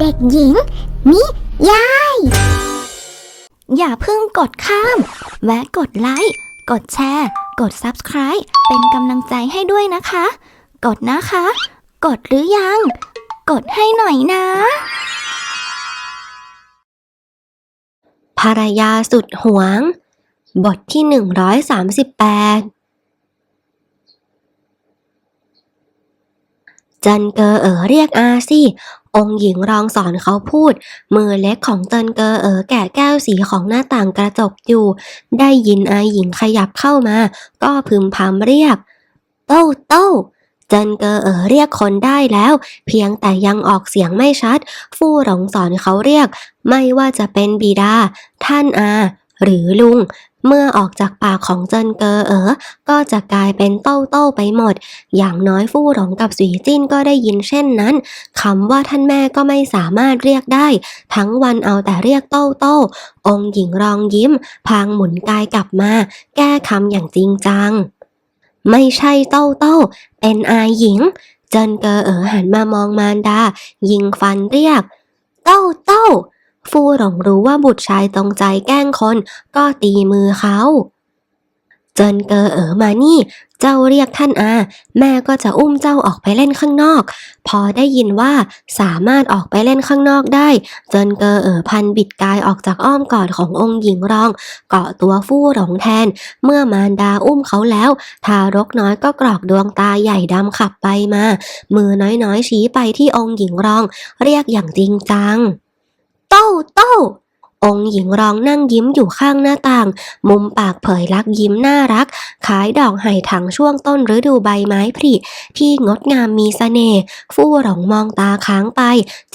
เด็กหญิงมิยาย อย่าเพิ่งกดข้าม แวะกดไลค์ กดแชร์ กด Subscribe เป็นกำลังใจให้ด้วยนะคะ กดนะคะ กดหรือยัง กดให้หน่อยนะ ภรรยาสุดหวง บทที่ 138จันเกอเอ๋อเรียกอาสิ องค์หญิงรองสอนเขาพูด มือเล็กของเจินเกอเอ๋อแกะแก้วสีของหน้าต่างกระจกอยู่ ได้ยินอาหญิงขยับเข้ามา ก็พึมพำเรียก โต้โต้เจินเกอเอ๋อเรียกคนได้แล้ว เพียงแต่ยังออกเสียงไม่ชัด ฟู่หลงสอนเขาเรียก ไม่ว่าจะเป็นบิดา ท่านอา หรือลุง เมื่อออกจากปากของเจินเกอเอ๋อก็จะกลายเป็นโต้โต้าไปหมด อย่างน้อยฟู่หลงกับสีจิ้นก็ได้ยินเช่นนั้นคำว่าท่านแม่ก็ไม่สามารถเรียกได้ ทั้งวันเอาแต่เรียกโต้โต้าองค์หญิงรองยิ้ม พางหมุนกายกลับมา แก้คำอย่างจริงจัง ไม่ใช่โต้โต้าเป็นอาหญิง เจินเกอเอ๋อหันมามองมารดา ยิงฟันเรียกโต้โต้า ฟู่หลงรู้ว่าบุตรชายตรงใจแกล้งคน ก็ตีมือเขา เจินเกอเอ๋อมานี่ เจ้าเรียกท่านอา แม่ก็จะอุ้มเจ้าออกไปเล่นข้างนอก พอได้ยินว่าสามารถออกไปเล่นข้างนอกได้ เจินเกอเอ๋อพันบิดกายออกจากอ้อมกอดขององค์หญิงรอง เกาะตัวฟู่หลงแทน เมื่อมารดาอุ้มเขาแล้ว ทารกน้อยก็กรอกดวงตาใหญ่ดำขับไปมา มือน้อยๆชี้ไปที่องค์หญิงรอง เรียกอย่างจริงจัง โต้โต้องค์หญิงรองนั่งยิ้มอยู่ข้างหน้าต่าง มุมปากเผยรักยิ้มน่ารักคล้ายดอกไห่ถังช่วงต้นฤดูใบไม้ผลิที่งดงามมีเสน่ห์ฟู่หลงมองตาค้างไป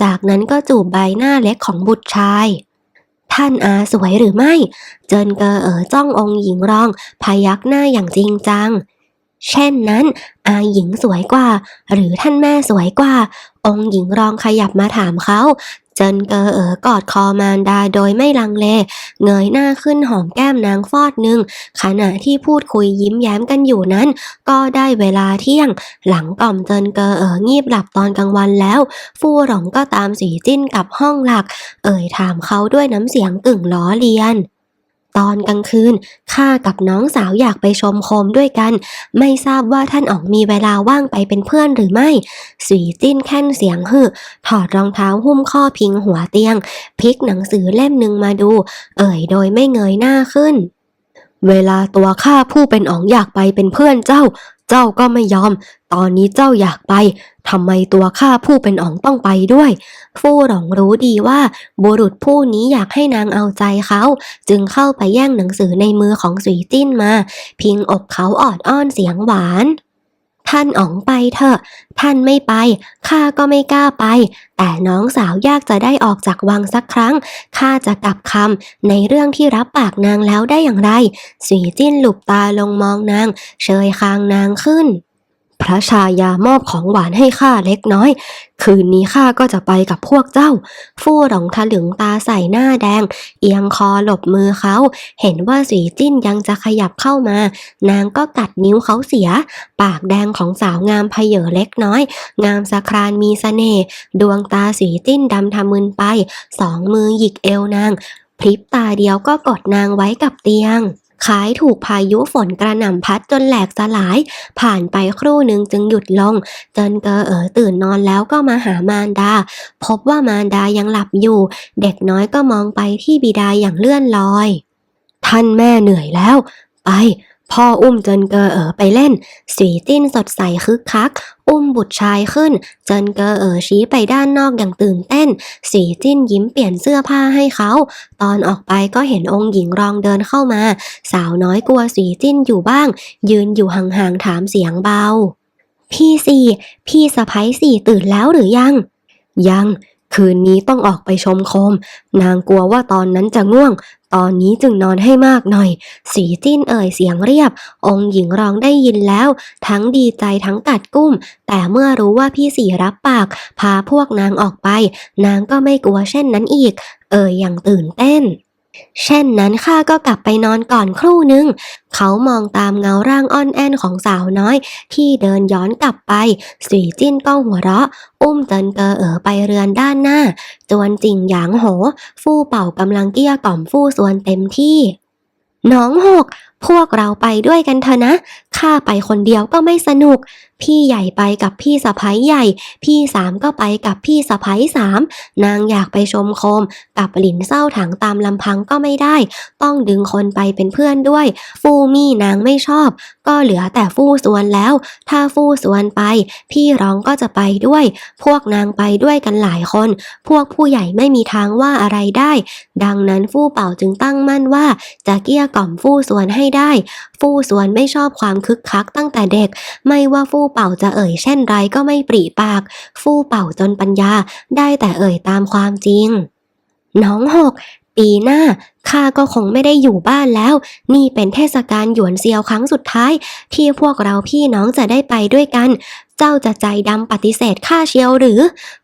จากนั้นก็จูบใบหน้าเล็กของบุตรชาย ท่านอาสวยหรือไม่ เจินเกอเอ๋อจ้ององค์หญิงรอง พยักหน้าอย่างจริงจัง เช่นนั้น อาหญิงสวยกว่า หรือท่านแม่สวยกว่า องค์หญิงรองขยับมาถามเขา จนเกอเอ๋อกอดคอมารดาโดยไม่ลังเล เงยหน้าขึ้นหอมแก้มนางฟอดหนึ่ง ขณะที่พูดคุยยิ้มแย้มกันอยู่นั้น ก็ได้เวลาเที่ยง หลังกล่อมเจนเกอเอ๋องีบหลับตอนกลางวันแล้ว ฟู่หลงก็ตามสีจิ้นกลับห้องหลัก เอ่ยถามเขาด้วยน้ำเสียงกึ่งล้อเลียน ตอนกลางคืนข้ากับน้องสาวอยากไปชมโคมด้วยกัน ไม่ทราบว่าท่านอ๋องมีเวลาว่างไปเป็นเพื่อนหรือไม่สีจิ้นแค่นเสียงฮึถอดรองเท้าหุ้มข้อพิงหัวเตียงพลิกหนังสือเล่มหนึ่งมาดู เอ่ยโดยไม่เงยหน้าขึ้น เวลาตัวข้าผู้เป็นอ๋องอยากไปเป็นเพื่อนเจ้า เจ้าก็ไม่ยอม ตอนนี้เจ้าอยากไป ทำไมตัวข้าผู้เป็นอ๋องต้องไปด้วย ฟู่หลงรู้ดีว่าบุรุษผู้นี้อยากให้นางเอาใจเขา จึงเข้าไปแย่งหนังสือในมือของสุยจิ้นมา พิงอกเขาออดอ้อนเสียงหวาน ท่านอ๋องไปเถอะ ท่านไม่ไป ข้าก็ไม่กล้าไป แต่น้องสาวยากจะได้ออกจากวังสักครั้ง ข้าจะกลับคำในเรื่องที่รับปากนางแล้วได้อย่างไรสีจิ้นหลุบตาลงมองนาง เชยคางนางขึ้น พระชายามอบของหวานให้ข้าเล็กน้อย คืนนี้ข้าก็จะไปกับพวกเจ้า ฟู่หลงทะลึงตาใส่หน้าแดง เอียงคอหลบมือเขา เห็นว่าสีจิ้นยังจะขยับเข้ามา นางก็กัดนิ้วเขาเสีย ปากแดงของสาวงามเพเยอเล็กน้อย งามสะครานมีเสน่ห์ดวงตาสีจิ้นดำทะมึนไป สองมือหยิกเอวนาง พริบตาเดียวก็กดนางไว้กับเตียง คล้ายถูกพายุฝนกระหน่ำพัดจนแหลกสลาย ผ่านไปครู่หนึ่งจึงหยุดลง เจินเกอเอ๋อตื่นนอนแล้วก็มาหามารดา พบว่ามารดายังหลับอยู่ เด็กน้อยก็มองไปที่บิดาอย่างเลื่อนลอย ท่านแม่เหนื่อยแล้ว ไป พ่ออุ้มเจินเกอเอ๋อไปเล่น สีจิ้นสดใสคึกคัก อุ้มบุตรชายขึ้น เจินเกอเอ๋อชี้ไปด้านนอกอย่างตื่นเต้น สีจิ้นยิ้มเปลี่ยนเสื้อผ้าให้เขา ตอนออกไปก็เห็นองค์หญิงรองเดินเข้ามา สาวน้อยกลัวสีจิ้นอยู่บ้าง ยืนอยู่ห่างๆถามเสียงเบา พี่สี่ พี่สะพ้ยสี่ตื่นแล้วหรือยัง ยัง คืนนี้ต้องออกไปชมโคม นางกลัวว่าตอนนั้นจะง่วง ตอนนี้จึงนอนให้มากหน่อย สีจิ้นเอ่ยเสียงเรียบ องค์หญิงรองได้ยินแล้ว ทั้งดีใจทั้งกัดกุ้ม แต่เมื่อรู้ว่าพี่สีรับปาก พาพวกนางออกไป นางก็ไม่กลัวเช่นนั้นอีก เอ่ยอย่างตื่นเต้น เช่นนั้นข้าก็กลับไปนอนก่อนครู่หนึ่งเขามองตามเงาร่างอ่อนแอนของสาวน้อย ที่เดินย้อนกลับไปสีจิ้นก็หัวเราะ อุ้มเจินเกอเอ๋อไปเรือนด้านหน้า จวนจิงหยางโห ฟู่เป่ากำลังเกี้ยกล่อมฟู่ส่วนเต็มที่ น้องหก พวกเราไปด้วยกันเถอะนะข้าไปคนเดียวก็ไม่สนุก พี่ใหญ่ไปกับพี่สะพ้ยใหญ่ พี่สามก็ไปกับพี่สะพ้ยสามนางอยากไปชมโคม กับหลินเศร้าถังตามลำพังก็ไม่ได้ ต้องดึงคนไปเป็นเพื่อนด้วย ฟู่มี่นางไม่ชอบ ก็เหลือแต่ฟู่สวนแล้ว ถ้าฟู่สวนไป พี่ร้องก็จะไปด้วย พวกนางไปด้วยกันหลายคน พวกผู้ใหญ่ไม่มีทางว่าอะไรได้ ดังนั้นฟู่เป่าจึงตั้งมั่นว่า จะเกี้ยกล่อมฟู่สวนให้ได้ ฟู่สวนไม่ชอบความคึกคักตั้งแต่เด็ก ไม่ว่าฟู่เป่าจะเอ่ยเช่นไรก็ไม่ปรีปาก ฟู่เป่าจนปัญญาได้แต่เอ่ยตามความจริง น้องหก ปีหน้าข้าก็คงไม่ได้อยู่บ้านแล้ว นี่เป็นเทศกาลหยวนเซียวครั้งสุดท้าย ที่พวกเราพี่น้องจะได้ไปด้วยกัน เจ้าจะใจดำปฏิเสธข้าเชียวหรือ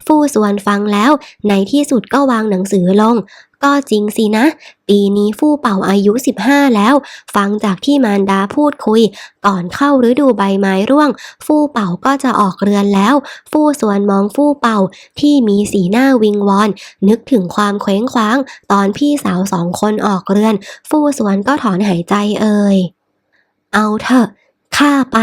ฟู่ส่วนฟังแล้ว ในที่สุดก็วางหนังสือลง ก็จริงสินะ ปีนี้ฟู่เป่าอายุ 15 แล้ว ฟังจากที่มารดาพูดคุย ก่อนเข้าฤดูใบไม้ร่วง ฟู่เป่าก็จะออกเรือนแล้ว ฟู่ส่วนมองฟู่เป่าที่มีสีหน้าวิงวอน นึกถึงความเคว้งคว้าง ตอนพี่สาวสองคนออกเรือน ฟู่สวนก็ถอนหายใจเอ่ยเอาเถอะ ข้าไป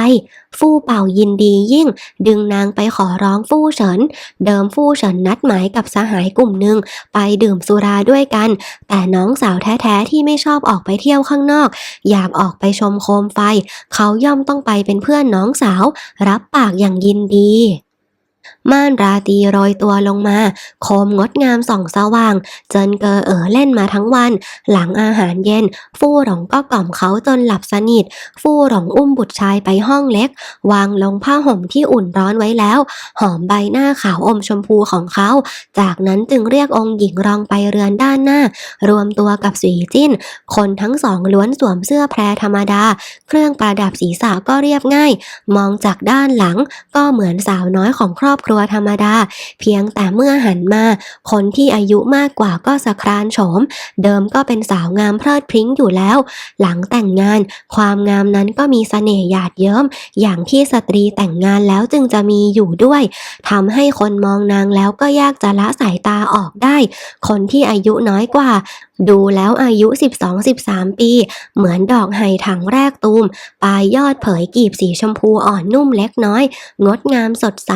ฟู่เป่ายินดียิ่ง ดึงนางไปขอร้องฟู่เฉิน เดิมฟู่เฉินนัดหมายกับสหายกลุ่มหนึ่งไปดื่มสุราด้วยกัน แต่น้องสาวแท้ๆที่ไม่ชอบออกไปเที่ยวข้างนอก อยากออกไปชมโคมไฟ เขาย่อมต้องไปเป็นเพื่อนน้องสาว รับปากอย่างยินดี ม่านราตรีโรยตัวลงมา โคมงดงามส่องสว่าง เจินเกอเอ๋อเล่นมาทั้งวัน หลังอาหารเย็น ฟู่หลงก็กล่อมเขาจนหลับสนิท ฟู่หลงอุ้มบุตรชายไปห้องเล็ก วางลงผ้าห่มที่อุ่นร้อนไว้แล้ว หอมใบหน้าขาวอมชมพูของเขา จากนั้นจึงเรียกองค์หญิงรองไปเรือนด้านหน้า รวมตัวกับสีจิ้น คนทั้งสองล้วนสวมเสื้อแพรธรรมดา เครื่องประดับศีรษะก็เรียบง่าย มองจากด้านหลังก็เหมือนสาวน้อยของครอบครัวธรรมดา เพียงแต่เมื่อหันมา คนที่อายุมากกว่าก็สะครานโฉม เดิมก็เป็นสาวงามเพลิดพริ้งอยู่แล้ว หลังแต่งงาน ความงามนั้นก็มีเสน่ห์หยาดเยิ้ม อย่างที่สตรีแต่งงานแล้วจึงจะมีอยู่ด้วยทำให้คนมองนางแล้วก็ยากจะละสายตาออกได้ คนที่อายุน้อยกว่า ดูแล้วอายุ 12-13 ปี เหมือนดอกไห่ถังแรกตูม ปลายยอดเผยกีบสีชมพูอ่อนนุ่มเล็กน้อย งดงามสดใส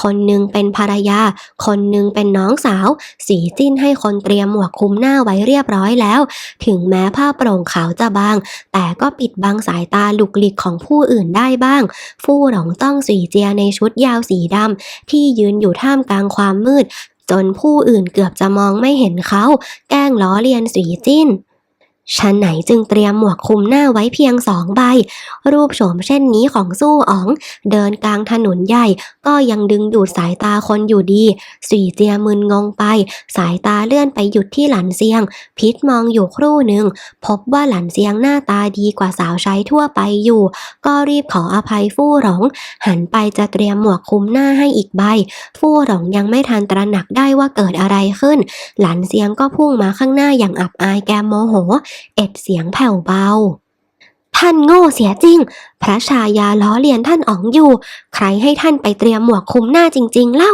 คนหนึ่งเป็นภรรยา คนหนึ่งเป็นน้องสาว สีจิ้นให้คนเตรียมหมวกคุมหน้าไว้เรียบร้อยแล้ว ถึงแม้ผ้าโปร่งขาวจะบาง แต่ก็ปิดบังสายตาหลุกหลิกของผู้อื่นได้บ้าง ฟู่หลงต้องสีเจียในชุดยาวสีดำที่ยืนอยู่ท่ามกลางความมืด จนผู้อื่นเกือบจะมองไม่เห็นเขา แกล้งล้อเลียนสีจิ้น ฉันไหนจึงเตรียมหมวกคลุมหน้าไว้เพียงสองใบ รูปโฉมเช่นนี้ของสู้อ๋อง เดินกลางถนนใหญ่ ก็ยังดึงดูดสายตาคนอยู่ดี สี่เจียมึนงงไป สายตาเลื่อนไปหยุดที่หลันเซียง พิษมองอยู่ครู่หนึ่ง พบว่าหลันเซียงหน้าตาดีกว่าสาวใช้ทั่วไปอยู่ ก็รีบขออภัยฟู่หลงหันไปจะเตรียมหมวกคลุมหน้าให้อีกใบ ฟู่หลงยังไม่ทันตระหนักได้ว่าเกิดอะไรขึ้น หลันเซียงก็พุ่งมาข้างหน้าอย่างอับอายแกมโมโหเอ็ดเสียงแผ่วเบา ท่านโง่เสียจริง พระชายาล้อเลียนท่านอ๋องอยู่ ใครให้ท่านไปเตรียมหมวกคลุมหน้าจริง ๆ เล่า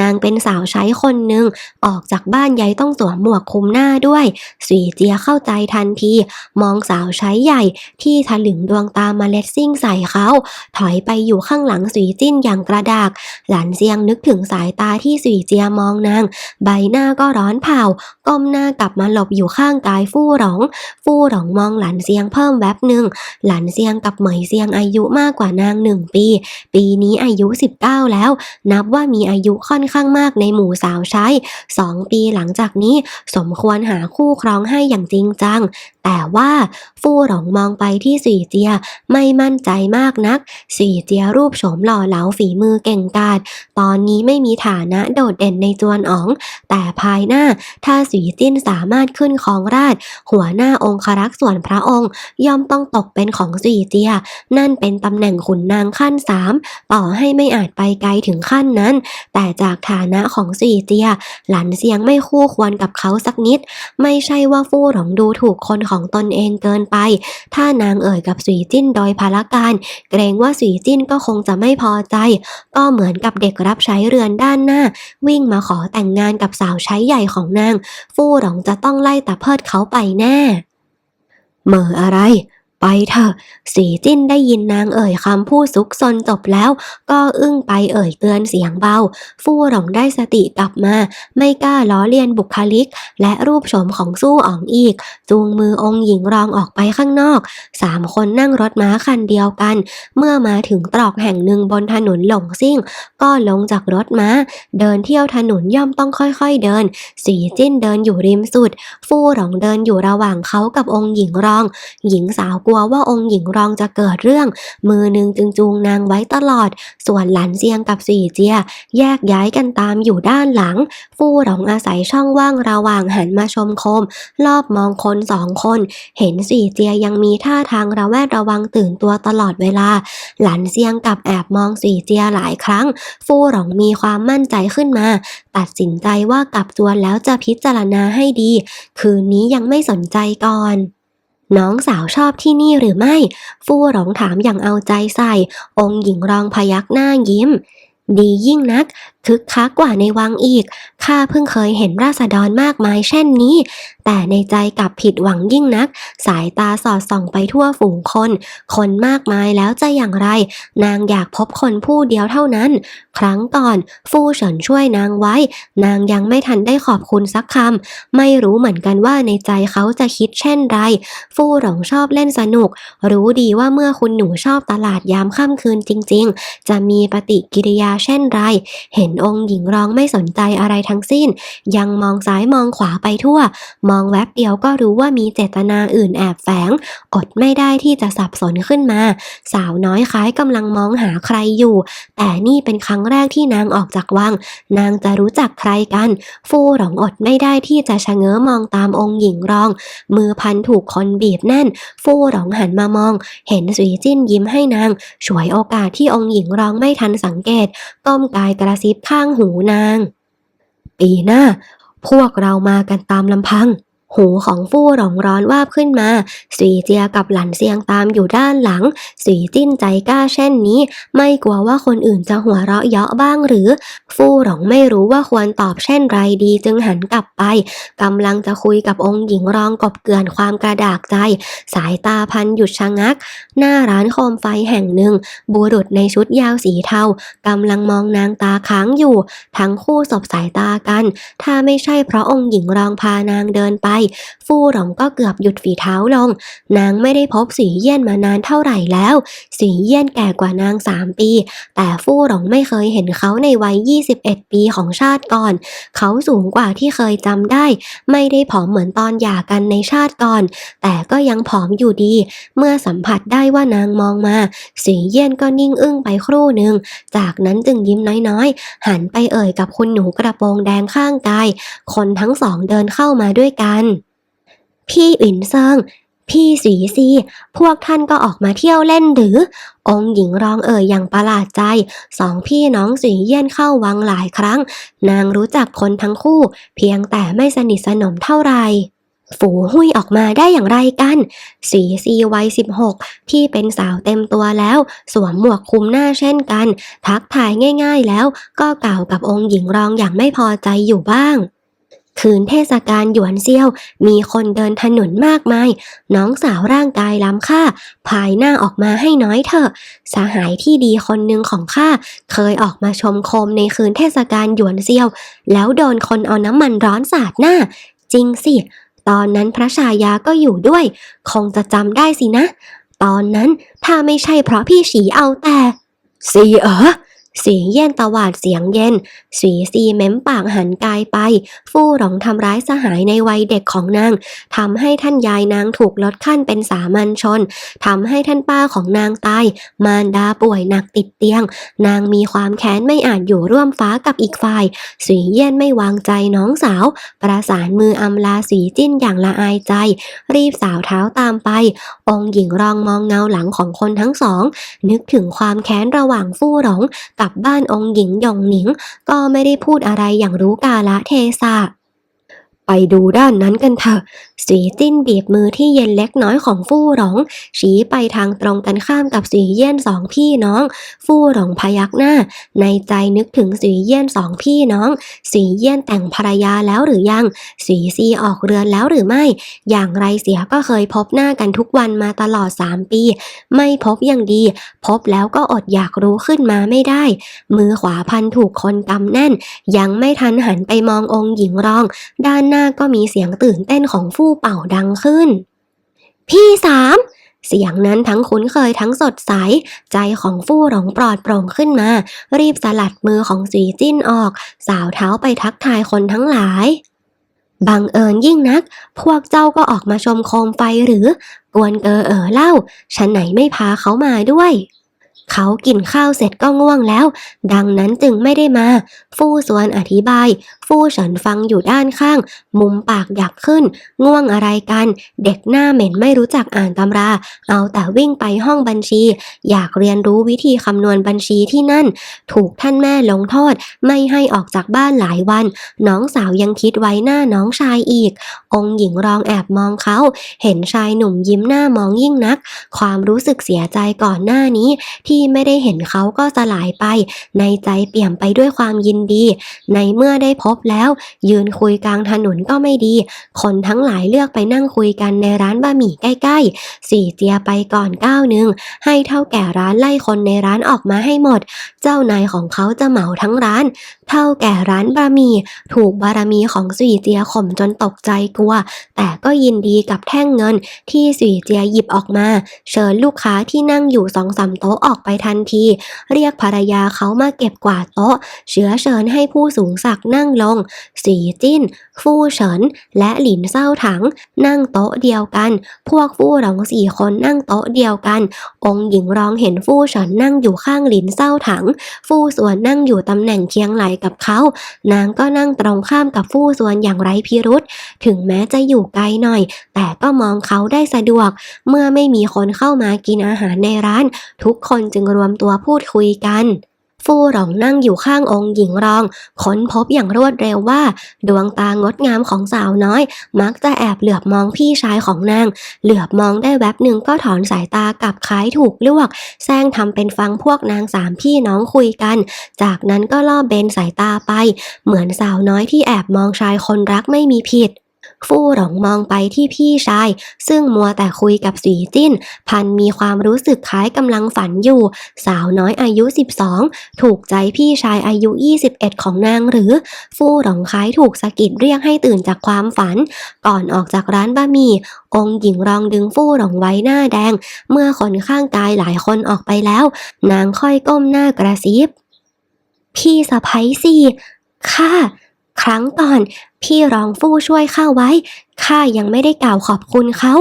นางเป็นสาวใช้คนหนึ่งออกจากบ้านยายต้องสวมหมวกคลุมหน้าด้วยสีเจียเข้าใจทันที มองสาวใช้ใหญ่ที่ถลึงดวงตามาเล็ดซิ่งใส่เขา ถอยไปอยู่ข้างหลังสีจิ้นอย่างกระดาก หลานเซียงนึกถึงสายตาที่สีเจียมองนาง ใบหน้าก็ร้อนเผาก้มหน้ากลับมาหลบอยู่ข้างกายฟู่หลงฟู่หลงมองหลานเซียงเพิ่มแวบหนึ่งหลานเซียงกับเหมยเซียงอายุมากกว่านางหนึ่งปี ปีนี้อายุ 19 แล้ว นับว่ามีอายุค่อนข้างมากในหมู่สาวใช้สองปีหลังจากนี้สมควรหาคู่ครองให้อย่างจริงจัง แต่ว่าฟู่หลงมองไปที่สีเจียไม่มั่นใจมากนัก สีเจียรูปโฉมหล่อเหลาฝีมือเก่งกาจตอนนี้ไม่มีฐานะโดดเด่นในจวนอ๋อง แต่ภายหน้าถ้าสีจิ้นสามารถขึ้นครองราช หัวหน้าองครักษ์ส่วนพระองค์ ย่อมต้องตกกเป็นของสุยเจีย นั่นเป็นตำแหน่งขุนนางขั้นสามต่อให้ไม่อาจไปไกลถึงขั้นนั้น แต่จากฐานะของสุยเจีย หลันเซียงไม่คู่ควรกับเขาสักนิด ไม่ใช่ว่าฟู่หลงดูถูกคนของตนเองเกินไป ถ้านางเอ่ยกับสุยจิ้นโดยพละการ เกรงว่าสุยจิ้นก็คงจะไม่พอใจ ก็เหมือนกับเด็กรับใช้เรือนด้านหน้า วิ่งมาขอแต่งงานกับสาวใช้ใหญ่ของนาง ฟู่หลงจะต้องไล่ตะเพิดเขาไปแน่เหม่ออะไร ไปเถอะ สีจิ้นได้ยินนางเอ่ยคำพูดซุกซนจบแล้ว ก็อึ้งไปเอ่ยเตือนเสียงเบา ฟู่หลงได้สติกลับมา ไม่กล้าล้อเลียนบุคลิก และรูปโฉมของสู้อ๋องอีก จูงมือองค์หญิงรองออกไปข้างนอกสามคนนั่งรถม้าคันเดียวกัน เมื่อมาถึงตรอกแห่งหนึ่งบนถนนหลงซิ่ง ก็ลงจากรถม้า เดินเที่ยวถนนย่อมต้องค่อยๆเดิน สีจิ้นเดินอยู่ริมสุด ฟู่หลงเดินอยู่ระหว่างเขากับองค์หญิงรอง หญิงสาวกลัวว่าองค์หญิงรองจะเกิดเรื่อง มือหนึ่งจึงจูงนางไว้ตลอด ส่วนหลันเซียงกับสี่เจีย แยกย้ายกันตามอยู่ด้านหลัง ฟู่หลงอาศัยช่องว่างระหว่างหันมาชมโคม รอบมองคนสองคน เห็นสี่เจียยังมีท่าทางระแวดระวังตื่นตัวตลอดเวลา หลันเซียงกับแอบมองสี่เจียหลายครั้ง ฟู่หลงมีความมั่นใจขึ้นมา ตัดสินใจว่ากลับจวนแล้วจะพิจารณาให้ดี คืนนี้ยังไม่สนใจก่อน น้องสาวชอบที่นี่หรือไม่ ฟู่หลงถามอย่างเอาใจใส่ องค์หญิงรองพยักหน้ายิ้ม ดียิ่งนัก คึกคักกว่าในวังอีก ข้าเพิ่งเคยเห็นราษฎรมากมายเช่นนี้ แต่ในใจกลับผิดหวังยิ่งนัก สายตาสอดส่องไปทั่วฝูงคน คนมากมายแล้วจะอย่างไร นางอยากพบคนผู้เดียวเท่านั้น ครั้งก่อนฟู่เฉินช่วยนางไว้ นางยังไม่ทันได้ขอบคุณสักคำ ไม่รู้เหมือนกันว่าในใจเขาจะคิดเช่นไร ฟู่หลงชอบเล่นสนุก รู้ดีว่าเมื่อคุณหนูชอบตลาดยามค่ำคืนจริง ๆ จะมีปฏิกิริยาเช่นไร เห็นองค์หญิงร้องไม่สนใจอะไรทั้งสิ้น ยังมองซ้ายมองขวาไปทั่ว มองแวบเดียวก็รู้ว่ามีเจตนาอื่นแอบแฝง อดไม่ได้ที่จะสับสนขึ้นมา สาวน้อยคล้ายกำลังมองหาใครอยู่ แต่นี่เป็นครั้งแรกที่นางออกจากวัง นางจะรู้จักใครกัน ฟู่หลงอดไม่ได้ที่จะชะเง้อมองตามองค์หญิงรอง มือพันถูกคนบีบแน่น ฟู่หลงหันมามอง เห็นสุยจิ้นยิ้มให้นาง ฉวยโอกาสที่องค์หญิงรองไม่ทันสังเกต ก้มกายกระซิบข้างหูนาง ปีหน้า พวกเรามากันตามลำพัง หูของฟู่หลงร้อนวาบขึ้นมาสีเจียกับหลันเซียงตามอยู่ด้านหลังสีจิ้นใจกล้าเช่นนี้ ไม่กลัวว่าคนอื่นจะหัวเราะเยาะบ้างหรือ ฟู่หลงไม่รู้ว่าควรตอบเช่นไรดีจึงหันกลับไปกำลังจะคุยกับองค์หญิงรองกบเกลื่อนความกระดากใจ สายตาพันหยุดชะงัก หน้าร้านโคมไฟแห่งหนึ่ง บุรุษในชุดยาวสีเทากำลังมองนางตาค้างอยู่ ทั้งคู่สบสายตากัน ถ้าไม่ใช่เพราะองค์หญิงรองพานางเดินไปฟู่หลงก็เกือบหยุดฝีเท้าลง นางไม่ได้พบสีเยี่ยนมานานเท่าไหร่แล้ว สีเยี่ยนแก่กว่านางสามปี แต่ฟู่หลงไม่เคยเห็นเขาในวัย 21 ปีของชาติก่อน เขาสูงกว่าที่เคยจำได้ ไม่ได้ผอมเหมือนตอนหย่ากันในชาติก่อน แต่ก็ยังผอมอยู่ดี เมื่อสัมผัสได้ว่านางมองมา สีเยี่ยนก็นิ่งอึ้งไปครู่หนึ่ง จากนั้นจึงยิ้มน้อยๆ หันไปเอ่ยกับคุณหนูกระโปรงแดงข้างกาย คนทั้งสองเดินเข้ามาด้วยกัน พี่อินเซิง พี่สีซี พวกท่านก็ออกมาเที่ยวเล่นหรือ องค์หญิงร้องเอ่ยอย่างประหลาดใจ สองพี่น้องสีเยี่ยนเข้าวังหลายครั้ง นางรู้จักคนทั้งคู่ เพียงแต่ไม่สนิทสนมเท่าไหร่ฝูหุยออกมาได้อย่างไรกัน สีซีวัย 16 ที่เป็นสาวเต็มตัวแล้ว สวมหมวกคลุมหน้าเช่นกัน ทักทายง่ายๆแล้ว ก็กล่าวกับองค์หญิงรองอย่างไม่พอใจอยู่บ้าง คืนเทศกาลหยวนเซี่ยว มีคนเดินถนนมากมาย น้องสาวร่างกายล้ำค่าภายหน้าออกมาให้น้อยเถอะ สหายที่ดีคนหนึ่งของข้าเคยออกมาชมโคมในคืนเทศกาลหยวนเซี่ยว แล้วโดนคนเอาน้ำมันร้อนสาดหน้า จริงสิ ตอนนั้นพระชายาก็อยู่ด้วย คงจะจำได้สินะ ตอนนั้นถ้าไม่ใช่เพราะพี่ฉีเอาแต่สีเอ๋อ สีเย็นตวาดเสียงเย็น สีซีเม้มปากหันกายไป ฟู่หลงทำร้ายสหายในวัยเด็กของนางทำให้ท่านยายนางถูกลดขั้นเป็นสามัญชนทำให้ท่านป้าของนางตาย มารดาป่วยหนักติดเตียง นางมีความแค้นไม่อาจอยู่ร่วมฟ้ากับอีกฝ่าย สีเย็นไม่วางใจน้องสาว ประสานมืออำลาสีจิ้นอย่างละอายใจ รีบสาวเท้าตามไป องหญิงรองมองเงาหลังของคนทั้งสอง นึกถึงความแค้นระหว่างฟู่หลงกับับบ้านองค์หญิงหยงหนิง ก็ไม่ได้พูดอะไรอย่างรู้กาละเทศะไปดูด้านนั้นกันเถอะสีจิ้นบีบมือที่เย็นเล็กน้อยของฟู่หลงชี้ไปทางตรงกันข้ามกับสีเยี่ยนสองพี่น้อง ฟู่หลงพยักหน้า ในใจนึกถึงสีเยี่ยนสองพี่น้องสีเยี่ยนแต่งภรรยาแล้วหรือยังสีซีออกเรือนแล้วหรือไม่ อย่างไรเสียก็เคยพบหน้ากันทุกวันมาตลอดสามปี ไม่พบอย่างดี พบแล้วก็อดอยากรู้ขึ้นมาไม่ได้ มือขวาพันถูกคนกำแน่น ยังไม่ทันหันไปมององค์หญิงรอง ด้านหน้าก็มีเสียงตื่นเต้นของฟู่เป่าดังขึ้น พี่สามเสียงนั้นทั้งคุ้นเคยทั้งสดใส ใจของฟู่หลงปลอดโปร่งขึ้นมา รีบสลัดมือของสีจิ้นออก สาวเท้าไปทักทายคนทั้งหลาย บังเอิญยิ่งนัก พวกเจ้าก็ออกมาชมโคมไฟหรือ กวนเกอเอ๋อเล่า ฉันไหนไม่พาเขามาด้วย เขากินข้าวเสร็จก็ง่วงแล้ว ดังนั้นจึงไม่ได้มา ฟู่สวนอธิบาย ฟู่เฉินฟังอยู่ด้านข้าง มุมปากอยากขึ้น ง่วงอะไรกัน เด็กหน้าเหม็นไม่รู้จักอ่านตำรา เอาแต่วิ่งไปห้องบัญชี อยากเรียนรู้วิธีคำนวณบัญชีที่นั่น ถูกท่านแม่ลงโทษ ไม่ให้ออกจากบ้านหลายวัน น้องสาวยังคิดไว้หน้าน้องชายอีก องหญิงรองแอบมองเขา เห็นชายหนุ่มยิ้มหน้ามองยิ่งนัก ความรู้สึกเสียใจก่อนหน้านี้ที่ไม่ได้เห็นเขาก็สลายไป ในใจเปี่ยมไปด้วยความยินดี ในเมื่อได้พบแล้ว ยืนคุยกลางถนนก็ไม่ดี คนทั้งหลายเลือกไปนั่งคุยกันในร้านบะหมี่ใกล้ๆ สี่เจียไปก่อนก้าวหนึ่งให้เท่าแก่ร้านไล่คนในร้านออกมาให้หมด เจ้านายของเขาจะเหมาทั้งร้าน เท่าแก่ร้านบะหมี่ถูกบารมีของสี่เจียข่มจนตกใจกลัว แต่ก็ยินดีกับแท่งเงินที่สี่เจียหยิบออกมา เชิญลูกค้าที่นั่งอยู่สองสามโต๊ะออกไปทันที เรียกภรรยาเขามาเก็บกวาดโต๊ะ เชื้อเชิญให้ผู้สูงศักดิ์นั่งลง สีจิ้น ฟู่เฉิน และหลินเศร้าถัง นั่งโต๊ะเดียวกัน พวกฟู่หลงสี่คนนั่งโต๊ะเดียวกัน องค์หญิงร้องเห็นฟู่เฉินนั่งอยู่ข้างหลินเศร้าถัง ฟู่ส่วนนั่งอยู่ตำแหน่งเคียงไหลกับเขา นางก็นั่งตรงข้ามกับฟู่ส่วนอย่างไร้พิรุษถึงแม้จะอยู่ไกลหน่อย แต่ก็มองเขาได้สะดวก เมื่อไม่มีคนเข้ามากินอาหารในร้าน ทุกคนจึงรวมตัวพูดคุยกันฟู่หลงนั่งอยู่ข้างองค์หญิงรอง ค้นพบอย่างรวดเร็วว่า ดวงตางดงามของสาวน้อย มักจะแอบเหลือบมองพี่ชายของนาง เหลือบมองได้แวบหนึ่งก็ถอนสายตากลับคล้ายถูกลวกแซงทำเป็นฟังพวกนางสามพี่น้องคุยกัน จากนั้นก็ล่อเบนสายตาไป เหมือนสาวน้อยที่แอบมองชายคนรักไม่มีผิด ฟู่หลงมองไปที่พี่ชาย ซึ่งมัวแต่คุยกับสีจิ้น พันมีความรู้สึกคล้ายกำลังฝันอยู่ สาวน้อยอายุ 12 ถูกใจพี่ชายอายุ 21 ของนางหรือ ฟู่หลงคล้ายถูกสะกิดเรียกให้ตื่นจากความฝัน ก่อนออกจากร้านบะหมี่องค์หญิงรองดึงฟู่หลงไว้หน้าแดง เมื่อคนข้างกายหลายคนออกไปแล้ว นางค่อยก้มหน้ากระซิบ พี่สะพ้ยสิข้า ครั้งก่อนพี่รองฟู่ช่วยข้าไว้ ข้ายังไม่ได้กล่าวขอบคุณเขา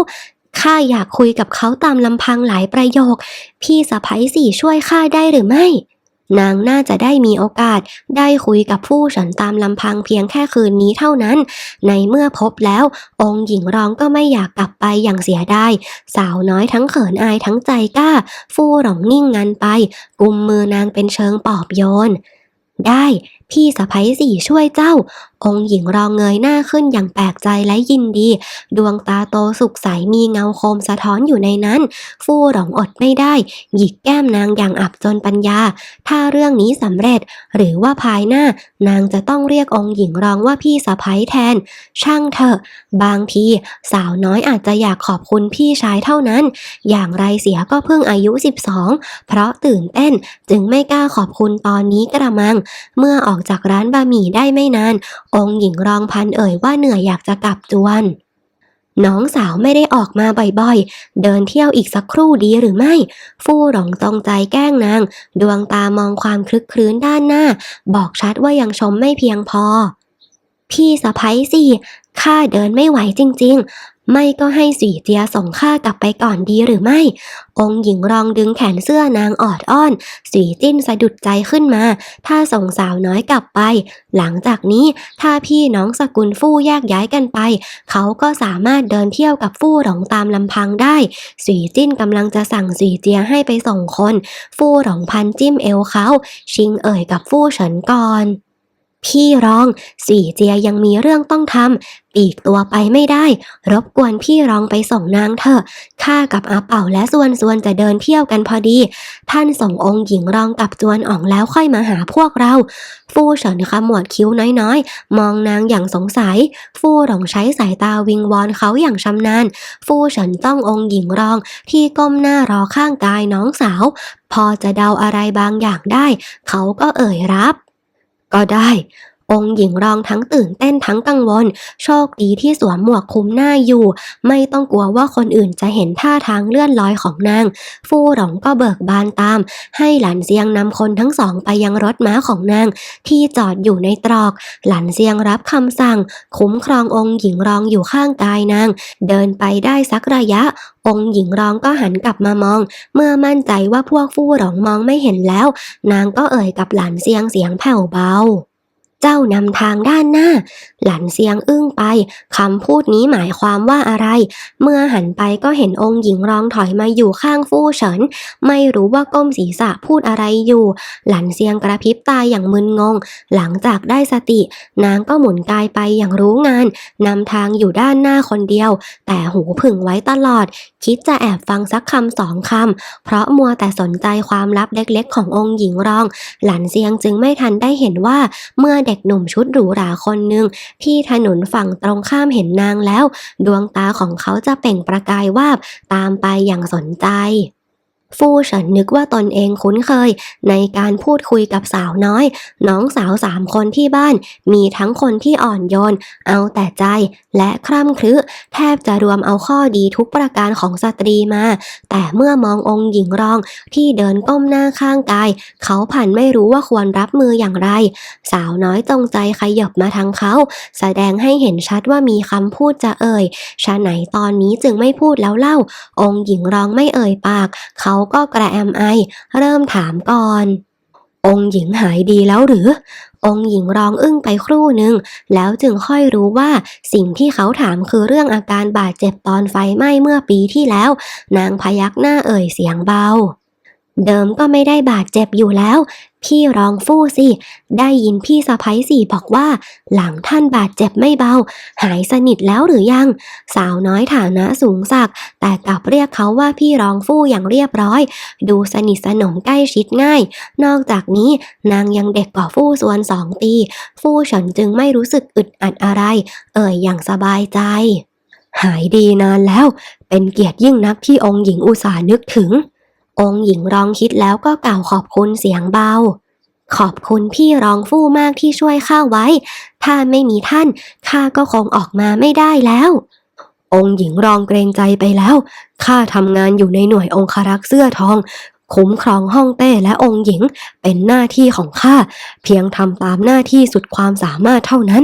ข้าอยากคุยกับเขาตามลำพังหลายประโยค พี่สะพ้ยสี่ช่วยข้าได้หรือไม่ นางน่าจะได้มีโอกาส ได้คุยกับผู้ฉันตามลำพังเพียงแค่คืนนี้เท่านั้น ในเมื่อพบแล้ว องค์หญิงรองก็ไม่อยากกลับไปอย่างเสียดาย สาวน้อยทั้งเขินอายทั้งใจกล้า ฟู่หลงนิ่งงันไป กุมมือนางเป็นเชิงปอบโยนได้ พี่สะพ้ยสี่ช่วยเจ้า องค์หญิงรองเงยหน้าขึ้นอย่างแปลกใจและยินดี ดวงตาโตสุขใสมีเงาโคมสะท้อนอยู่ในนั้น ฟู่หลงอดไม่ได้ หยิกแก้มนางอย่างอับจนปัญญา ถ้าเรื่องนี้สำเร็จ หรือว่าภายหน้า นางจะต้องเรียกองค์หญิงรองว่าพี่สะพ้ยแทน ช่างเถอะ บางที สาวน้อยอาจจะอยากขอบคุณพี่ชายเท่านั้น อย่างไรเสียก็เพิ่งอายุ 12 เพราะตื่นเต้นจึงไม่กล้าขอบคุณตอนนี้กระมัง เมื่อออกจากร้านบะหมี่ได้ไม่นาน องค์หญิงรองพันเอ่ยว่าเหนื่อยอยากจะกลับจวน น้องสาวไม่ได้ออกมาบ่อยๆ เดินเที่ยวอีกสักครู่ดีหรือไม่ ฟู่หลงจงใจแกล้งนาง ดวงตามองความคลึกคลื้นด้านหน้า บอกชัดว่ายังชมไม่เพียงพอ พี่สะพ้ยสิข้าเดินไม่ไหวจริง ไม่ก็ให้สีเจียส่งข้ากลับไปก่อนดีหรือไม่ องค์หญิงรองดึงแขนเสื้อนางออดอ้อน สีจิ้นสะดุดใจขึ้นมา ถ้าส่งสาวน้อยกลับไป หลังจากนี้ถ้าพี่น้องสกุลฟู่แยกย้ายกันไป เขาก็สามารถเดินเที่ยวกับฟู่หลงตามลำพังได้ สีจิ้นกำลังจะสั่งสีเจียให้ไปส่งคน ฟู่หลงพันจิ้มเอวเขา ชิงเอ่ยกับฟู่เฉินก่อนพี่รอง สี่เจียยังมีเรื่องต้องทำ ปีกตัวไปไม่ได้ รบกวนพี่รองไปส่งนางเถอะข้ากับอาเป่าและส่วนส่วนจะเดินเที่ยวกันพอดี ท่านส่งองค์หญิงรองกับจวนอ่องแล้วค่อยมาหาพวกเราฟู่เฉินขมวดคิ้วน้อยๆ มองนางอย่างสงสัย ฟู่หลงใช้สายตาวิงวอนเขาอย่างชำนาญ ฟู่เฉินต้ององค์หญิงรองที่ก้มหน้ารอข้างกายน้องสาว พอจะเดาอะไรบางอย่างได้ เขาก็เอ่ยรับ ก็ได้ องค์หญิงรองทั้งตื่นเต้นทั้งกังวล โชคดีที่สวมหมวกคลุมหน้าอยู่ ไม่ต้องกลัวว่าคนอื่นจะเห็นท่าทางเลื่อนลอยของนาง ฟู่หลงก็เบิกบานตาม ให้หลันเซียงนำคนทั้งสองไปยังรถม้าของนาง ที่จอดอยู่ในตรอก หลันเซียงรับคำสั่ง คุ้มครององค์หญิงรองอยู่ข้างกายนาง เดินไปได้สักระยะ องค์หญิงรองก็หันกลับมามอง เมื่อมั่นใจว่าพวกฟู่หลงมองไม่เห็นแล้ว นางก็เอ่ยกับหลันเซียงเสียงแผ่วเบา เจ้านำทางด้านหน้า หลันเซียงอึ้งไปคำพูดนี้หมายความว่าอะไร เมื่อหันไปก็เห็นองค์หญิงรองถอยมาอยู่ข้างฟู่เฉิน ไม่รู้ว่าก้มศีรษะพูดอะไรอยู่ หลันเซียงกระพริบตาอย่างมึนงง หลังจากได้สติ นางก็หมุนกายไปอย่างรู้งานนำทางอยู่ด้านหน้าคนเดียว แต่หูผึ่งไว้ตลอด คิดจะแอบฟังสักคำสองคำเพราะมัวแต่สนใจความลับเล็กๆ ขององค์หญิงรอง หลันเซียงจึงไม่ทันได้เห็นว่าเมื่อเด็กหนุ่มชุดหรูหราคนหนึ่งที่ถนนฝั่งตรงข้ามเห็นนางแล้ว ดวงตาของเขาจะเปล่งประกายวาบตามไปอย่างสนใจ ฟู่ฉินนึกว่าตนเองคุ้นเคย ในการพูดคุยกับสาวน้อย น้องสาวสามคนที่บ้าน มีทั้งคนที่อ่อนโยน เอาแต่ใจและคร่ำครึแทบจะรวมเอาข้อดีทุกประการของสตรีมา แต่เมื่อมององค์หญิงรองที่เดินก้มหน้าข้างกาย เขาผันไม่รู้ว่าควรรับมืออย่างไร สาวน้อยจงใจขยับมาทางเขา แสดงให้เห็นชัดว่ามีคำพูดจะเอ่ยชะไหนตอนนี้จึงไม่พูดแล้วเล่า องค์หญิงรองไม่เอ่ยปาก เขาก็กระแอมไอ เริ่มถามก่อน องค์หญิงหายดีแล้วหรือ องค์หญิงร้องอึ้งไปครู่หนึ่ง แล้วจึงค่อยรู้ว่าสิ่งที่เขาถามคือเรื่องอาการบาดเจ็บตอนไฟไหม้เมื่อปีที่แล้ว นางพยักหน้าเอ่ยเสียงเบา เดิมก็ไม่ได้บาดเจ็บอยู่แล้ว พี่รองฟู่สิ ได้ยินพี่สะพ้ยสี่บอกว่า หลังท่านบาดเจ็บไม่เบา หายสนิทแล้วหรือยัง สาวน้อยฐานะสูงสัก แต่กลับเรียกเขาว่าพี่รองฟู่อย่างเรียบร้อย ดูสนิทสนมใกล้ชิดง่าย นอกจากนี้นางยังเด็กกว่าฟู่ส่วนสองปี ฟู่ฉินจึงไม่รู้สึกอึดอัดอะไร เอ่ยอย่างสบายใจ หายดีนานแล้ว เป็นเกียรติยิ่งนักที่องค์หญิงอุตสาหนึกถึง องค์หญิงรองคิดแล้วก็กล่าวขอบคุณเสียงเบา ขอบคุณพี่รองฟู่มากที่ช่วยข้าไว้ ถ้าไม่มีท่านข้าก็คงออกมาไม่ได้แล้ว องค์หญิงรองเกรงใจไปแล้วข้าทำงานอยู่ในหน่วยองคารักษ์เสื้อทอง คุ้มครองห้องเต้และองค์หญิงเป็นหน้าที่ของข้าเพียงทำตามหน้าที่สุดความสามารถเท่านั้น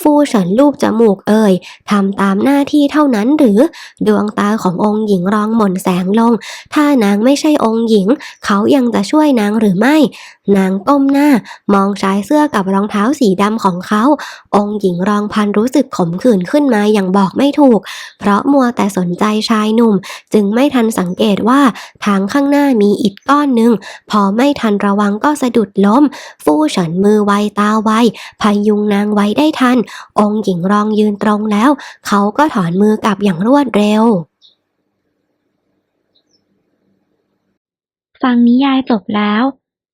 ฟูฉินลูบจมูกเอ่ยทำตามหน้าที่เท่านั้นหรือ ดวงตาขององค์หญิงรองหม่นแสงลง ถ้านางไม่ใช่องค์หญิง เขายังจะช่วยนางหรือไม่ นางก้มหน้ามองชายเสื้อกับรองเท้าสีดำของเขา องค์หญิงรองพันรู้สึกขมขื่นขึ้นมาอย่างบอกไม่ถูก เพราะมัวแต่สนใจชายหนุ่ม จึงไม่ทันสังเกตว่าทางข้างหน้ามีอิฐก้อนหนึ่ง พอไม่ทันระวังก็สะดุดล้ม ฟู่เฉินมือไวตาไวพยุงนางไว้ได้ทัน องค์หญิงรองยืนตรงแล้ว เขาก็ถอนมือกลับอย่างรวดเร็ว ฟังนิยายจบแล้ว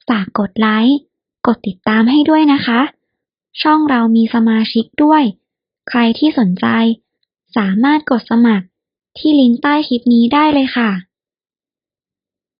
ฝากกดไลค์ กดติดตามให้ด้วยนะคะ ช่องเรามีสมาชิกด้วย ใครที่สนใจ สามารถกดสมัครที่ลิงก์ใต้คลิปนี้ได้เลยค่ะ